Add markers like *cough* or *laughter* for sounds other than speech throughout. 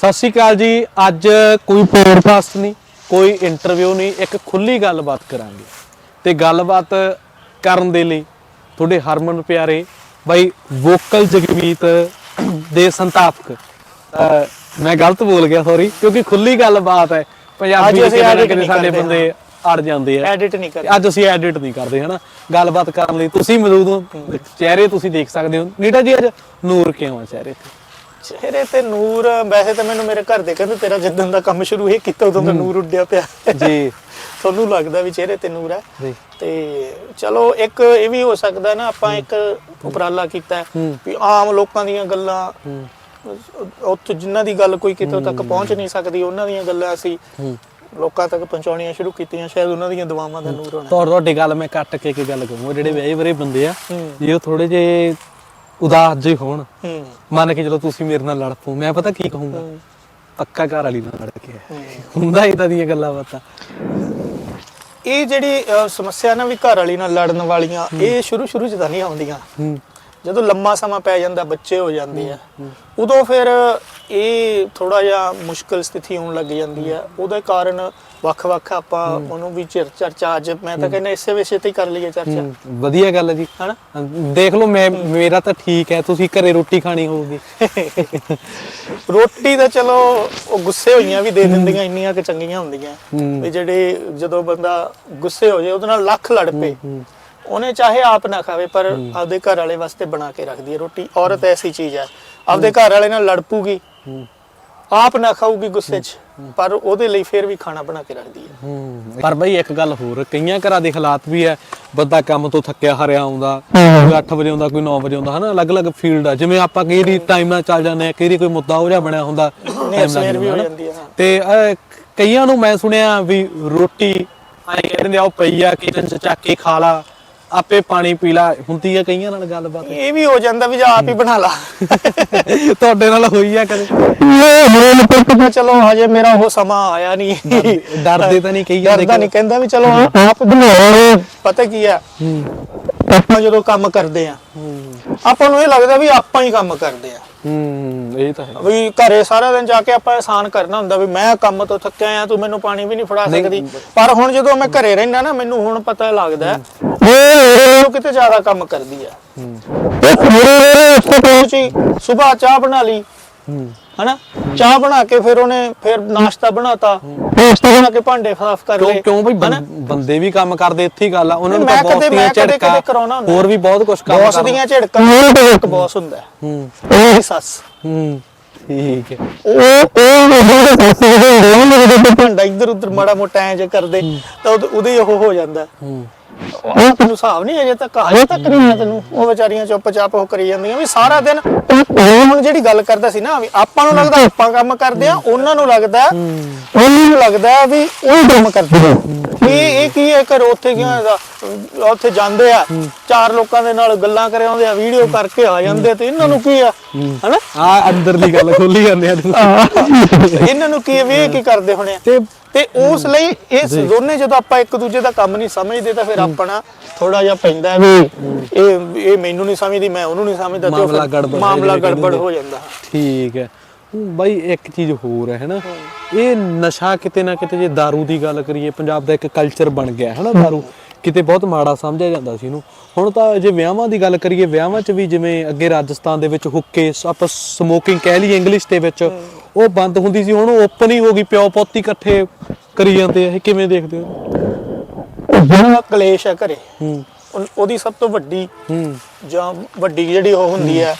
ਸਤਿ ਸ਼੍ਰੀ ਅਕਾਲ ਜੀ। ਅੱਜ ਕੋਈ ਪੋਡਕਾਸਟ ਨਹੀਂ ਕੋਈ ਇੰਟਰਵਿਊ ਨਹੀਂ ਇੱਕ ਖੁੱਲੀ ਗੱਲਬਾਤ ਕਰਾਂਗੇ। ਤੇ ਗੱਲਬਾਤ ਕਰਨ ਦੇ ਲਈ ਤੁਹਾਡੇ ਹਰਮਨ ਪਿਆਰੇ ਬਾਈ ਵੋਕਲ ਜਗਮੀਤ ਦੇ ਸੰਤਾਪਕ। ਮੈਂ ਗਲਤ ਬੋਲ ਗਿਆ ਸੌਰੀ ਕਿਉਂਕਿ ਖੁੱਲੀ ਗੱਲਬਾਤ ਹੈ। ਪੰਜਾਬੀ ਨਹੀਂ ਸਾਡੇ ਬੰਦੇ ਅੜ ਜਾਂਦੇ ਆ। ਐਡਿਟ ਨਹੀਂ ਕਰਦੇ। ਅੱਜ ਅਸੀਂ ਐਡਿਟ ਨਹੀਂ ਕਰਦੇ ਹਨਾ? ਗੱਲਬਾਤ ਕਰਨ ਲਈ ਤੁਸੀਂ ਮੌਜੂਦ ਹੋ। ਚਿਹਰੇ ਤੁਸੀਂ ਦੇਖ ਸਕਦੇ ਹੋ। ਨੀਟਾ ਜੀ ਅੱਜ ਨੂਰ ਕਿਉਂ ਆ ਚਿਹਰੇ ਤੇ? ਚਿਹਰੇ ਤੇ ਨੂਰ ਵੈਸੇ ਤਾਂ ਮੈਨੂੰ ਮੇਰੇ ਘਰ ਦੇ ਕਹਿੰਦੇ ਤੇਰਾ ਜਿੱਦਾਂ ਦਾ ਕੰਮ ਸ਼ੁਰੂ ਇਹ ਕੀਤਾ ਉਦੋਂ ਦਾ ਨੂਰ ਉੱਡਿਆ ਪਿਆ। ਜੀ। ਤੁਹਾਨੂੰ ਲੱਗਦਾ ਵੀ ਚਿਹਰੇ ਤੇ ਨੂਰ ਹੈ। ਜੀ। ਤੇ ਚਲੋ ਇੱਕ ਇਹ ਵੀ ਹੋ ਸਕਦਾ ਨਾ ਆਪਾਂ ਇੱਕ ਉਪਰਾਲਾ ਕੀਤਾ ਵੀ ਆਮ ਲੋਕਾਂ ਦੀਆਂ ਗੱਲਾਂ ਉੱਥੇ ਜਿਨ੍ਹਾਂ ਦੀ ਗੱਲ ਕੋਈ ਕਿਤੋਂ ਤੱਕ ਪਹੁੰਚ ਨਹੀਂ ਸਕਦੀ ਉਹਨਾਂ ਦੀਆਂ ਗੱਲਾਂ ਅਸੀਂ ਲੋਕਾਂ ਤੱਕ ਪਹੁੰਚਾਉਣੀਆਂ ਸ਼ੁਰੂ ਕੀਤੀਆਂ ਸ਼ਾਇਦ ਉਹਨਾਂ ਦੀਆਂ ਦੁਆਵਾਂ ਦਾ ਨੂਰ ਹੋਣਾ। ਤੁਹਾਡੀ ਗੱਲ ਮੈਂ ਕੱਟ ਕੇ ਇੱਕ ਗੱਲ ਕਹੂੰਗਾ ਜਿਹੜੇ ਵਿਆਹੇ ਵਰੇ ਬੰਦੇ ਆ। ਜੇ ਉਹ ਥੋੜੇ ਜੇ ਉਦਾਸ ਜਿਹੇ ਹੋਣ ਹੂੰ। ਮੰਨ ਕੇ ਚਲੋ ਤੁਸੀਂ ਮੇਰੇ ਨਾਲ ਲੜ ਪਓ ਮੈਂ ਪਤਾ ਕੀ ਕਹੂੰਗਾ। ਪੱਕਾ ਘਰ ਵਾਲੀ ਨਾਲ ਲੜ ਕੇ ਆਇਆ। ਹੁੰਦਾ ਇਦਾਂ ਦੀਆਂ ਗੱਲਾਂ ਬਾਤਾਂ। ਇਹ ਜਿਹੜੀ ਸਮੱਸਿਆ ਨਾ ਵੀ ਘਰ ਵਾਲੀ ਨਾਲ ਲੜਨ ਵਾਲੀਆਂ ਇਹ ਸ਼ੁਰੂ ਸ਼ੁਰੂ ਚ ਤਾਂ ਨਹੀਂ ਆਉਂਦੀਆਂ। ਹੂੰ। ਜਦੋਂ ਲੰਮਾ ਸਮਾਂ ਪੈ ਜਾਂਦਾ ਬੱਚੇ ਹੋ ਜਾਂਦੇ ਆ ਉਦੋਂ ਫਿਰ ਇਹ ਥੋੜਾ ਜਿਹਾ ਮੁਸ਼ਕਲ ਸਥਿਤੀ ਆਉਣ ਲੱਗ ਜਾਂਦੀ ਆ ਉਹਦੇ ਕਾਰਨ ਵੱਖ-ਵੱਖ ਆਪਾਂ ਉਹਨੂੰ ਵੀ ਚਰ- ਚਰਚਾ ਅੱਜ ਮੈਂ ਤਾਂ ਕਹਿੰਦਾ ਇਸੇ ਵਿਸ਼ੇ ਤੇ ਹੀ ਕਰ ਲਈਏ ਚਰਚਾ। ਹੂੰ, ਵਧੀਆ ਗੱਲ ਹੈ ਜੀ। ਹਨਾ? ਦੇਖ ਲਓ ਮੈਂ ਮੇਰਾ ਤਾਂ ਠੀਕ ਹੈ ਤੁਸੀਂ ਘਰੇ ਰੋਟੀ ਖਾਣੀ ਹੋਊਗੀ। *laughs* ਰੋਟੀ ਤਾਂ ਚਲੋ ਉਹ ਗੁੱਸੇ ਹੋਈਆਂ ਵੀ ਦੇ ਦਿੰਦੀਆਂ ਇੰਨੀਆਂ ਕਿ ਚੰਗੀਆਂ ਹੁੰਦੀਆਂ। ਹੂੰ। ਵੀ ਜਿਹੜੇ ਜਦੋਂ ਬੰਦਾ ਗੁੱਸੇ ਹੋ ਜਾਏ ਉਹਦੇ ਨਾਲ ਲੱਖ ਲੜ ਪਏ। ਉਹਨੇ ਚਾਹੇ ਆਪ ਨਾ ਖਾਵੇ ਪਰ ਆਪਦੇ ਘਰ ਵਾਲੇ ਵਾਸਤੇ ਬਣਾ ਕੇ ਰੱਖਦੀ ਹੈ ਰੋਟੀ। ਔਰਤ ਐਸੀ ਚੀਜ਼ ਹੈ। ਆਪਦੇ ਘਰ ਵਾਲੇ ਨਾਲ ਲੜ ਪੂਗੀ ਆਪ ਨਾ ਖਾਊਗੀ ਗੁੱਸੇ 'ਚ ਪਰ ਉਹਦੇ ਲਈ ਫਿਰ ਵੀ ਖਾਣਾ ਬਣਾ ਕੇ ਰੱਖਦੀ ਹੈ। ਪਰ ਬਈ ਇੱਕ ਗੱਲ ਹੋਰ ਕਈਆਂ ਘਰਾਂ ਦੇ ਹਾਲਾਤ ਵੀ ਹੈ ਬੰਦਾ ਕੰਮ ਤੋਂ ਥੱਕਿਆ ਹਾਰਿਆ ਆਉਂਦਾ ਕੋਈ 8 ਵਜੇ ਆਉਂਦਾ ਕੋਈ 9 ਵਜੇ ਆਉਂਦਾ ਹਨਾ ਅਲੱਗ-ਅਲੱਗ ਫੀਲਡ ਆ। ਜਿਵੇਂ ਆਪਾਂ ਕਈ ਰੀ ਟਾਈਮ ਨਾਲ ਚੱਲ ਜਾਂਦੇ ਆ ਕਈ ਕੋਈ ਮੁੱਦਾ ਹੋ ਜਾ ਬਣਿਆ ਹੁੰਦਾ time ਨਾਲ ਸਵੇਰ ਵੀ ਹੋ ਹਨਾ। ਜਾਂਦੀ ਹੈ ਹਾਂ। ਤੇ ਅਹ, ਕਈਆਂ ਨੂੰ ਮੈਂ ਸੁਣਿਆ ਵੀ ਰੋਟੀ ਆਏ ਕਹਿੰਦੇ ਆ ਉਹ ਪਈ ਆ ਕਿਚਨ ਚ ਚੱਕ ਕੇ ਖਾ ਲਾ। ਆਪੇ ਪਾਣੀ ਪੀ ਲਾ ਹੁੰਦੀ ਆ ਕਈਆਂ ਨਾਲ ਗੱਲਬਾਤ। ਇਹ ਵੀ ਹੋ ਜਾਂਦਾ ਵੀ ਜਾਂ ਆਪ ਹੀ ਬਣਾ ਲਾ। ਤੁਹਾਡੇ ਨਾਲ ਹੋਈ ਆ ਕਦੇ? ਮੈਂ ਚਲੋ ਹਜੇ ਮੇਰਾ ਉਹ ਸਮਾਂ ਆਇਆ ਨਹੀਂ ਡਰਦੇ ਤਾਂ ਨਹੀਂ ਕਈ ਜਾਂਦੇ ਡਰਦਾ ਨਹੀਂ ਕਹਿੰਦਾ ਵੀ ਚਲੋ ਆਪ ਬਣਾਓ ਪਤਾ ਕੀ ਆ? ਆਪਾਂ ਜਦੋਂ ਕੰਮ ਕਰਦੇ ਆ ਆਪਾਂ ਨੂੰ ਇਹ ਲੱਗਦਾ ਵੀ ਆਪਾਂ ਹੀ ਕੰਮ ਕਰਦੇ ਆ। ਹੂੰ। ਇਹ ਤਾਂ ਹੈ। ਵੀ ਘਰੇ ਸਾਰਾ ਦਿਨ ਜਾ ਕੇ ਆਪਾਂ ਆਸਾਨ ਕਰਨਾ ਹੁੰਦਾ ਵੀ ਮੈਂ ਕੰਮ ਤੋਂ ਥੱਕਿਆ ਆ ਤੂੰ ਮੈਨੂੰ ਪਾਣੀ ਵੀ ਨਹੀਂ ਫੜਾ ਸਕਦੀ। ਪਰ ਹੁਣ ਜਦੋਂ ਮੈਂ ਘਰੇ ਰਹਿਣਾ ਨਾ ਮੈਨੂੰ ਹੁਣ ਪਤਾ ਲੱਗਦਾ ਉਹ ਕਿਤੇ ਜ਼ਿਆਦਾ ਕੰਮ ਕਰਦੀ ਆ। ਉਹ ਸਵੇਰ ਚਾਹ ਬਣਾ ਲਈ। ਹਨਾ ਚਾਹ ਬਣਾ ਕੇ ਫਿਰ ਉਹਨੇ ਫਿਰ ਨਾਸ਼ਤਾ ਬਣਾਤਾ ਨਾਸ਼ਤਾ ਬਣਾ ਕੇ ਭਾਂਡੇ ਸਾਫ਼ ਕਰ ਲਏ ਕਿਉਂ ਬਈ ਬੰਦੇ ਵੀ ਕੰਮ ਕਰਦੇ ਇੱਥੇ ਹੀ ਗੱਲ ਆ ਉਹਨਾਂ ਨੂੰ ਤਾਂ ਬੌਸ ਦੀਆਂ ਝਿੜਕਾਂ। ਹੋਰ ਵੀ ਬਹੁਤ ਕੁਝ ਕੰਮ ਬੌਸ। ਦੀਆਂ ਝਿੜਕਾਂ ਇੱਕ ਬੌਸ ਹੁੰਦਾ ਹੈ। ਹੂੰ ਉਹਦੀ ਸੱਸ ਹੂੰ ਠੀਕ ਹੈ ਉਹ ਉਹ ਭਾਂਡਾ ਇੱਧਰ ਉੱਧਰ ਮਾੜਾ ਮੋਟਾ ਐਂ ਜੇ ਕਰਦੇ ਤਾਂ ਉਹਦੇ- ਉਹ ਹੋ ਜਾਂਦਾ ਹੂੰ ਉਹ ਤੈਨੂੰ ਹਿਸਾਬ ਨਹੀਂ ਅਜੇ ਤੱਕ ਅਜੇ ਤੱਕ ਨਹੀਂ ਆਇਆ ਤੈਨੂੰ। ਉਹ ਵਿਚਾਰੀਆਂ ਚੁੱਪਚਾਪ ਉਹ ਕਰੀ ਜਾਂਦੀਆਂ ਵੀ ਸਾਰਾ ਦਿਨ ਉਹ ਹੁਣ ਜਿਹੜੀ ਗੱਲ ਕਰਦਾ ਸੀ ਨਾ ਵੀ ਆਪਾਂ ਨੂੰ ਲੱਗਦਾ ਆਪਾਂ ਕੰਮ ਕਰਦੇ ਆ ਉਹਨਾਂ ਨੂੰ ਲੱਗਦਾ ਉਹਨਾਂ ਨੂੰ ਲੱਗਦਾ ਵੀ ਉਹ ਕੰਮ ਕਰਦੇ ਆ। ਵੀ ਇਹ ਕੀ ਹੈ ਘਰ ਉੱਥੇ ਗਿਆ ਉੱਥੇ ਜਾਂਦੇ ਆ ਚਾਰ ਲੋਕਾਂ ਦੇ ਨਾਲ ਗੱਲਾਂ ਕਰੇ ਆਉਂਦੇ ਆ ਵੀਡੀਓ ਕਰਕੇ ਆ ਜਾਂਦੇ ਤੇ ਇਹਨਾਂ ਨੂੰ ਕੀ ਆ ਹਨਾ? ਆ ਅੰਦਰਲੀ ਗੱਲ ਖੋਲੀ ਜਾਂਦੇ ਆ। ਇਹਨਾਂ ਨੂੰ ਕੀ ਵੀ ਇਹ ਕੀ ਕਰਦੇ ਹੋਣੇ ਤੇ ਤੇ ਉਸ ਲਈ ਇਸ ਦੋਨੇ ਜਦੋਂ ਆਪਾਂ ਇੱਕ ਦੂਜੇ ਦਾ ਕੰਮ ਨਹੀਂ ਸਮਝਦੇ ਤਾਂ ਫਿਰ ਆਪਣਾ ਥੋੜਾ ਜਿਹਾ ਪੈਂਦਾ ਹੈ ਵੀ ਇਹ ਇਹ ਮੈਨੂੰ ਨਹੀਂ ਸਮਝਦੀ ਮੈਂ ਉਹਨੂੰ ਨਹੀਂ ਸਮਝਦਾ ਤੇ ਉਹ ਮਾਮਲਾ ਫਿਰ ਗੜਬੜ ਮਾਮਲਾ ਜਿਹੜੇ ਗੜਬੜ ਕਹਿੰਦੇ ਹੋ ਜਾਂਦਾ ਠੀਕ ਹੈ ਹੁਣ ਬਾਈ ਇੱਕ ਚੀਜ਼ ਹੋਰ ਹੈ ਹੈਨਾ ਇਹ ਨਸ਼ਾ ਕਿਤੇ ਨਾ ਕਿਤੇ ਜੇ दारू ਦੀ ਗੱਲ ਕਰੀਏ ਪੰਜਾਬ ਦਾ ਇੱਕ ਕਲਚਰ ਬਣ ਗਿਆ ਹੈ ਨਾ दारू ਕਿਤੇ ਬਹੁਤ ਮਾੜਾ ਸਮਝਿਆ ਜਾਂਦਾ ਸੀ ਇਹਨੂੰ ਹੁਣ ਤਾਂ ਜੇ ਵਿਆਹਾਂ ਦੀ ਗੱਲ ਕਰੀਏ ਵਿਆਹਾਂ 'ਚ ਵੀ ਜਿਵੇਂ ਅੱਗੇ ਰਾਜਸਥਾਨ ਦੇ ਵਿੱਚ ਹੁੱਕੇ ਸ- ਆਪਾਂ ਸਮੋਕਿੰਗ ਕਹਿ ਲਈਏ ਇੰਗਲਿਸ਼ ਦੇ ਵਿੱਚ ਉਹ ਬੰਦ ਹੁੰਦੀ ਸੀ ਹੁਣ ਉਹ ਓਪਨ ਹੀ ਹੋ ਗਈ ਪਿਓ ਪੋਤੀ ਇਕੱਠੇ ਕਰੀ ਜਾਂਦੇ ਆ ਇਹ ਕਿਵੇਂ ਦੇਖਦੇ ਹੋ ਜਿਹੜਾ ਕਲੇਸ਼ ਹੈ ਘਰੇ ਹੂੰ ਉਹ- ਉਹਦੀ ਸਭ ਤੋਂ ਵੱਡੀ ਹੂੰ ਜਾਂ ਵੱਡੀ ਜਿਹੜੀ ਉਹ ਹੁੰਦੀ ਹੈ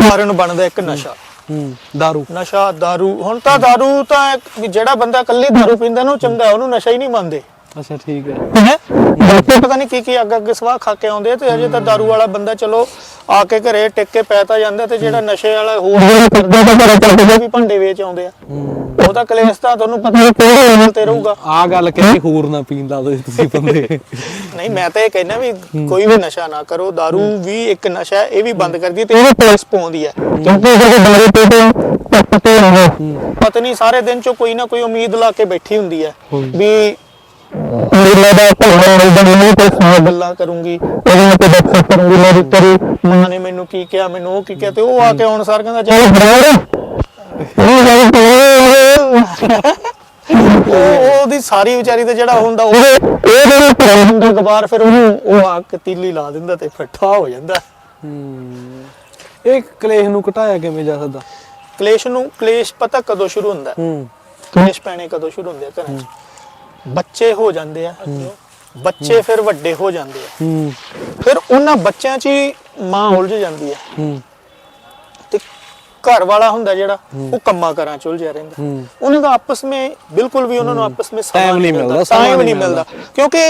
ਕਾਰਨ ਬਣਦਾ ਇੱਕ ਨਸ਼ਾ ਹੂੰ दारू ਨਸ਼ਾ दारू ਹੁਣ ਤਾਂ दारू ਤਾਂ ਇੱਕ- ਵੀ ਜਿਹੜਾ ਬੰਦਾ ਇਕੱਲੀ दारू ਪੀਂਦਾ ਨਾ ਉਹ ਚੰਗਾ ਉਹਨੂੰ ਨਸ਼ਾ ਹੀ ਨਹੀਂ ਮੰਨਦੇ ਅੱਛਾ ਠੀਕ ਹੈ ਹੈ ਡਾਕਟਰ ਪਤਾ ਨਹੀਂ ਕੀ ਕੀ ਅੱਗ ਅੱਗ ਸਵਾਹ ਖਾ ਕੇ ਆਉਂਦੇ ਆ ਤੇ ਅਜੇ ਤਾਂ ਦਾਰੂ ਵਾਲਾ ਬੰਦਾ ਚਲੋ ਆ ਕੇ ਘਰੇ ਟਿਕ ਕੇ ਪੈ ਤਾਂ ਜਾਂਦਾ ਤੇ ਜਿਹੜਾ ਨਸ਼ੇ ਵਾਲਾ ਹੋਰ ਕਰਦਾ ਵੀ ਭਾਂਡੇ ਵੇਚ ਆਉਂਦੇ ਆ। ਉਹ ਤਾਂ ਕਲੇਸ਼ ਤਾਂ ਤੁਹਾਨੂੰ ਪਤਾ ਹੀ ਕਿਹੜੇ ਤੇ ਰਹੂਗਾ। ਆ ਗੱਲ ਕਹਿੰਦੇ ਹੋਰ ਨਾ ਪੀਣ ਲਾ ਦੋ ਤੁਸੀਂ ਬੰਦੇ। ਨਹੀਂ ਮੈਂ ਤਾਂ ਇਹ ਕਹਿੰਦਾ ਵੀ ਕੋਈ ਵੀ ਨਸ਼ਾ ਨਾ ਕਰੋ ਦਾਰੂ ਵੀ ਇੱਕ ਨਸ਼ਾ ਹੈ ਇਹ ਵੀ ਬੰਦ ਕਰਦੀ ਤੇ ਇਹ ਪੁਲਿਸ ਪਾਉਂਦੀ ਹੈ ਕਿਉਂਕਿ ਇਹ ਦਾਰੂ ਪੀ ਕੇ ਪਤਨੀ ਸਾਰੇ ਦਿਨ ਚ ਕੋਈ ਨਾ ਕੋਈ ਉਮੀਦ ਲਾ ਕੇ ਬੈਠੀ ਹੁੰਦੀ ਹੈ। ਵੀ ਮੇਰਾ ਦਾ ਭਲਾ ਨਹੀਂ ਬਣਨੇ ਕੋਈ ਸਾਹ ਗੱਲਾਂ ਕਰੂੰਗੀ। ਉਹਨੂੰ ਤੇ ਦੱਸ ਕਰੂੰਗੀ ਮੇਰੀ ਤੇਰੀ ਮਾਂ ਨੇ ਮੈਨੂੰ ਕੀ ਕਿਹਾ ਮੈਨੂੰ ਉਹ ਕੀ ਕਿਹਾ ਤੇ ਉਹ ਆ ਕੇ ਹੁਣ ਸਾਰ ਕਹਿੰਦਾ ਚੱਲ। ਉਹ ਉਹਦੀ ਸਾਰੀ ਵਿਚਾਰੀ ਤੇ ਜਿਹੜਾ ਹੁੰਦਾ ਉਹ ਇਹਦੇ ਭਰਾ ਹੁੰਦਾ ਕਬਾਰ ਫਿਰ ਉਹਨੂੰ ਉਹ ਆ ਕੇ ਤੀਲੀ ਲਾ ਦਿੰਦਾ ਤੇ ਫੱਟਾ ਹੋ ਜਾਂਦਾ। ਇਹ ਕਲੇਸ਼ ਨੂੰ ਘਟਾਇਆ ਕਿਵੇਂ ਜਾ ਸਕਦਾ? ਕਲੇਸ਼ ਨੂੰ ਕਲੇਸ਼ ਪਤਾ ਕਦੋਂ ਸ਼ੁਰੂ ਹੁੰਦਾ? ਹੂੰ। ਕਲੇਸ਼ ਪੈਣੇ ਕਦੋਂ ਸ਼ੁਰੂ ਹੁੰਦੇ ਆ ਘਰਾਂ 'ਚ? ਬੱਚੇ ਹੋ ਜਾਂਦੇ ਆ। ਬੱਚੇ ਫਿਰ ਵੱਡੇ ਹੋ ਜਾਂਦੇ ਆ। ਹੂੰ। ਫਿਰ ਉਹਨਾਂ ਬੱਚਿਆਂ 'ਚ ਹੀ ਮਾਂ ਉਲਝ ਜਾਂਦੀ ਹੂੰ। ਤੇ ਘਰ ਵਾਲਾ ਹੁੰਦਾ ਜਿਹੜਾ ਉਹ ਕੰਮਾਂ ਕਰਾਂ ਚ ਉਲਝਿਆ ਰਹਿੰਦਾ। ਉਹਨਾਂ ਦਾ ਆਪਸ ਵਿੱਚ ਬਿਲਕੁਲ ਵੀ ਉਹਨਾਂ ਨੂੰ ਆਪਸ ਵਿੱਚ ਸਮਾਂ Time ਨਹੀਂ ਮਿਲਦਾ, ਟਾਈਮ ਨਹੀਂ ਮਿਲਦਾ। ਕਿਉਂਕਿ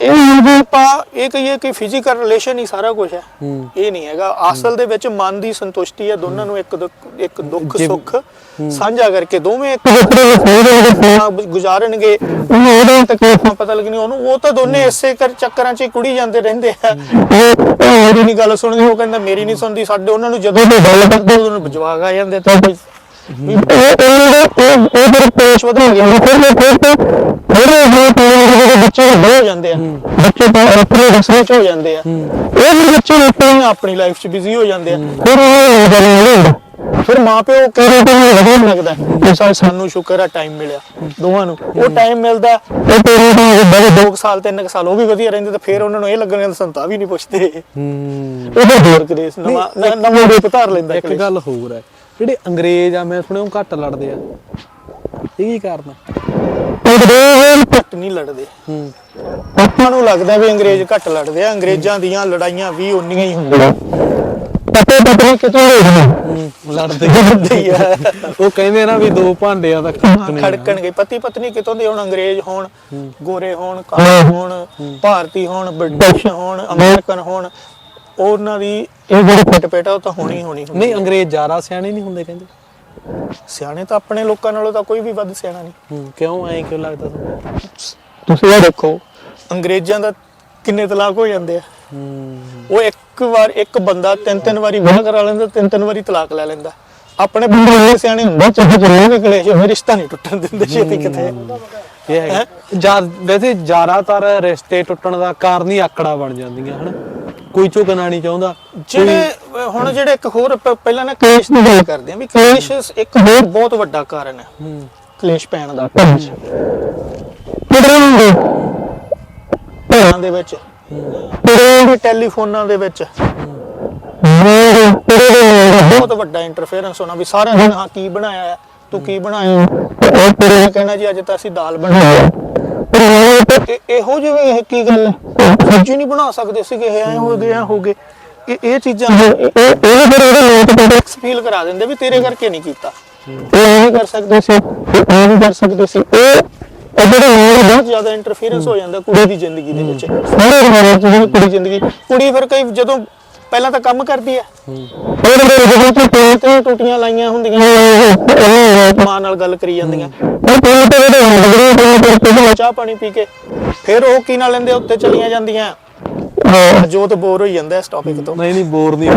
ਇਹ ਜੇ ਆਪਾਂ ਇਹ ਕਹੀਏ ਕਿ ਫਿਜ਼ੀਕਲ ਰਿਲੇਸ਼ਨ ਹੀ ਸਾਰਾ ਕੁਝ ਹੈ। ਇਹ ਨਹੀਂ ਹੈਗਾ। ਅਸਲ ਦੇ ਵਿੱਚ ਮਨ ਦੀ ਸੰਤੁਸ਼ਟੀ ਹੈ ਦੋਨਾਂ ਨੂੰ ਇੱਕ ਇੱਕ ਦੁੱਖ ਸੁੱਖ। ਸਾਂਝਾ ਕਰਕੇ ਦੋਵੇਂ ਗੁਜ਼ਾਰਨਗੇ। ਉਹਦਾ ਤਕਲੀਫਾਂ ਪਤਾ ਲੱਗਣੀ ਉਹਨੂੰ ਉਹ ਤਾਂ ਦੋਨੇ ਇਸੇ ਕਰ ਚੱਕਰਾਂ 'ਚ ਹੀ ਕੁੜੀ ਜਾਂਦੇ ਰਹਿੰਦੇ ਆ। ਮੇਰੀ ਨਹੀਂ ਗੱਲ ਸੁਣਦੀ ਉਹ ਕਹਿੰਦਾ ਮੇਰੀ ਨਹੀਂ ਸੁਣਦੀ ਸਾਡੇ ਉਹਨਾਂ ਨੂੰ ਜਦੋਂ ਗੱਲ ਕਰਦੇ। ਉਹਨੂੰ ਜਵਾਬ ਆ ਜਾਂਦੇ ਤਾਂ ਉਹ ਫਿਰ ਪੇਸ਼ ਵਧਾ ਗਿਆ। ਫਿਰ ਫਿਰ ਫਿਰ ਬੱਚੇ ਵੱਡੇ ਹੋ ਜਾਂਦੇ ਆ। ਬੱਚੇ ਤਾਂ ਆਪਣੇ ਰਸਤੇ ਚ ਹੋ ਜਾਂਦੇ ਆ। ਫਿਰ ਬੱਚੇ ਆਪਣੇ ਲਾਈਫ ਚ ਬਿਜ਼ੀ ਹੋ ਜਾਂਦੇ ਆ। ਫਿਰ ਉਹ ਫਿਰ ਮਾਪਿਓ ਕਹਿੰਦੇ ਤੇ ਵਧੀਆ ਲੱਗਦਾ। ਕਿ ਸਾ- ਸਾਨੂੰ ਸ਼ੁਕਰ ਆ ਟਾਈਮ ਮਿਲਿਆ ਦੋਵਾਂ ਨੂੰ। ਉਹ ਟਾਈਮ ਮਿਲਦਾ ਉਹ ਤੇਰੇ ਬੜੇ 2 ਸਾਲ 3 ਸਾਲ ਉਹ ਵੀ ਵਧੀਆ ਰਹਿੰਦੇ ਤੇ ਫਿਰ ਉਹਨਾਂ ਨੂੰ ਇਹ ਲੱਗਣ ਸੰਤਾ ਵੀ ਨਹੀਂ ਪੁੱਛਦੇ। ਹੂੰ। ਉਹ ਹੋਰ ਕ੍ਰੇਸ ਨਵਾਂ ਨ- ਨਵਾਂ ਰੂਪ ਧਾਰ ਲੈਂਦਾ ਇੱਕ ਕਲੇਸ਼। ਗੱਲ ਹੋਰ ਹੈ ਜਿਹੜੇ ਅੰਗਰੇਜ਼ ਆ ਮੈਂ ਸੁਣਿਆ ਉਹ ਘੱਟ ਲੜਦੇ ਆ। ਇਹ ਕੀ ਕਾਰਨ ਆ? ਅੰਗਰੇਜ਼ ਘੱਟ ਨਹੀਂ ਲੜਦੇ। ਹੂੰ। ਆਪਾਂ ਨੂੰ ਲੱਗਦਾ ਵੀ ਅੰਗਰੇਜ਼ ਘੱਟ ਲੜਦੇ ਆ ਅੰਗਰੇਜ਼ਾਂ ਦੀਆਂ ਲੜਾਈਆਂ ਵੀ ਉਨੀਆਂ ਹੀ ਹੁੰਦੀਆਂ। ਪਤੇ ਪਤੇ ਕਿਤੋਂ ਹੂੰ, ਲੜਦੇ ਹੁੰਦੇ ਆ। ਉਹ ਕਹਿੰਦੇ ਨਾ ਵੀ ਦੋ ਭਾਂਡਿਆਂ ਦਾ ਖੜਕਣੇ ਖੜਕਣਗੇ। ਪਤੀ ਪਤਨੀ ਕਿਤੋਂ ਦੇ ਹੁਣ? ਅੰਗਰੇਜ਼ ਹੋਣ ਗੋਰੇ ਹੋਣ ਕਾਲੇ ਹੋਣ ਭਾਰਤੀ ਹੋਣ ਬ੍ਰਿਟਿਸ਼ ਹੋਣ ਅਮਰੀਕਨ ਹੋਣ। ਉਹਨਾਂ ਦੀ ਇਹ ਜਿਹੜੀ ਪਟਪੇਟਾ ਉਹ ਤਾਂ ਹੋਣੀ ਹੋਣੀ ਹੁੰਦੀ ਨਹੀਂ ਅੰਗਰੇਜ਼ ਜ਼ਿਆਦਾ ਸਿਆਣੇ ਨਹੀਂ ਹੁੰਦੇ ਕਹਿੰਦੇ। ਸਿਆਣੇ ਤਾਂ ਆਪਣੇ ਲੋਕਾਂ ਨਾਲੋਂ ਤਾਂ ਕੋਈ ਵੀ ਵੱਧ ਸਿਆਣਾ ਨਹੀਂ। ਹੂੰ ਕਿਉਂ? ਐਂ ਕਿਉਂ ਲੱਗਦਾ ਤੁਹਾਨੂੰ? ਤੁਸੀਂ ਇਹ ਦੇਖੋ। ਅੰਗਰੇਜ਼ਾਂ ਦਾ ਕਿੰਨੇ ਤਲਾਕ ਹੋ ਜਾਂਦੇ ਆ। ਉਹ ਇੱਕ ਵਾਰ ਇੱਕ ਬੰਦਾ ਤਿੰਨ ਤਿੰਨ ਵਾਰੀ ਵਿਆਹ ਕਰਾ ਲੈਂਦਾ ਤਿੰਨ ਤਿੰਨ ਵਾਰੀ ਤਲਾਕ ਲੈ ਲੈਂਦਾ। ਆਪਣੇ ਬੰਦੇ ਇੰਨੇ ਸਿਆਣੇ ਹੁੰਦੇ ਚਾਹੇ ਚੱਲੋਗੇ ਕਲੇਸ਼ ਹੋਵੇ ਰਿਸ਼ਤਾ ਨਹੀਂ ਟੁੱਟਣ ਦਿੰਦੇ ਛੇਤੀ ਕਿਤੇ। ਇਹ ਹੈ? ਜਾਂ ਵੈਸੇ ਜ਼ਿਆਦਾਤਰ ਰਿਸ਼ਤੇ ਟੁੱਟਣ ਦਾ ਕਾਰਨ ਹੀ ਆਕੜਾ ਬਣ ਜਾਂਦੀਆਂ ਹਨ? ਕੋਈ ਝੁਕਣਾ ਨਹੀਂ ਚਾਹੁੰਦਾ। ਜਿਹੜੇ ਅਹ ਹੁਣ ਜਿਹੜੇ ਇੱਕ ਹੋਰ ਪਹਿਲਾਂ ਨਾ ਕਲੇਸ਼ ਦੀ ਗੱਲ ਕਰਦੇ ਆ ਵੀ ਕਲੇਸ਼ ਇੱਕ ਹੋਰ ਬਹੁਤ ਵੱਡਾ ਕਾਰਨ ਹੈ। ਕਲੇਸ਼ ਪੈਣ ਦਾ। ਘਰਾਂ ਘਰਾਂ ਦੇ ਵਿੱਚ। ਤੇ ਟੈਲੀਫੋਨਾਂ ਦੇ ਵਿੱਚ। ਬਹੁਤ ਵੱਡਾ ਇੰਟਰਫੇਰੈਂਸ ਹੋਣਾ ਵੀ ਸਾਰਿਆਂ ਨੇ ਹਾਂ ਕੀ ਬਣਾਇਆ ਹੈ? ਤੂੰ ਕੀ ਬਣਾਇਆ ਨੇ ਕਹਿਣਾ ਜੀ ਅੱਜ ਤਾਂ ਅਸੀਂ ਦਾਲ ਬਣਾਈ ਹੈ। ਇਹੋ ਜਿਹੇ ਇਹ ਕੀ ਗੱਲ ਹੈ? ਸਬਜ਼ੀ ਨਹੀਂ ਬਣਾ ਸਕਦੇ ਸੀਗੇ ਇਹ ਐ ਹੋ ਗਏ ਐ ਹੋ ਗਏ। ਇਹ ਇਹ ਚੀਜ਼ਾਂ ਇਹ ਇਹ ਫਿਰ ਉਹਦੇ ਲੋਕ ਟੈਕਸ ਫੀਲ ਕਰਾ ਦਿੰਦੇ ਵੀ ਤੇਰੇ ਕਰਕੇ ਨਹੀਂ ਕੀਤਾ। ਉਹ ਨਹੀਂ ਕਰ ਸਕਦੇ ਸੀ ਉਹ ਨਹੀਂ ਕਰ ਸਕਦੇ ਸੀ। ਉਹ ਉਹ ਜਿਹੜੇ ਹੋਰ ਬਹੁਤ ਜ਼ਿਆਦਾ ਇੰਟਰਫੇਰੈਂਸ ਹੋ ਜਾਂਦਾ ਕੁੜੀ ਦੀ ਜ਼ਿੰਦਗੀ ਦੇ ਵਿੱਚ। ਸਾਰੇ 'ਚ ਜਿਹੜੀ ਕੁੜੀ ਜ਼ਿੰਦਗੀ? ਕੁੜੀ ਫਿਰ ਕਈ ਜਦੋਂ ਪਹਿਲਾਂ ਤਾਂ ਕੰਮ ਕਰਦੀ ਹੈ। ਉਹਦੇ ਵਿੱਚ ਤੇ ਤੇ ਟੁੱਟੀਆਂ ਲਾਈਆਂ ਹੁੰਦੀਆਂ। ਮਾਂ ਨਾਲ ਗੱਲ ਕਰੀ ਜਾਂਦੀਆਂ। ਚਾਹ ਪਾਣੀ ਪੀ ਕੇ। ਫਿਰ ਉਹ ਕੀ ਨਾਲ ਲੈਂਦੇ ਉੱਤੇ ਚਲੀਆਂ ਜਾਂਦੀਆਂ। ਜੋਤ ਬੋਰ ਹੋਈ ਜਾਂਦਾ ਇਸ ਟੌਪਿਕ ਤੋਂ। ਨਹੀਂ ਨਹੀਂ ਬੋਰ ਨਹੀਂ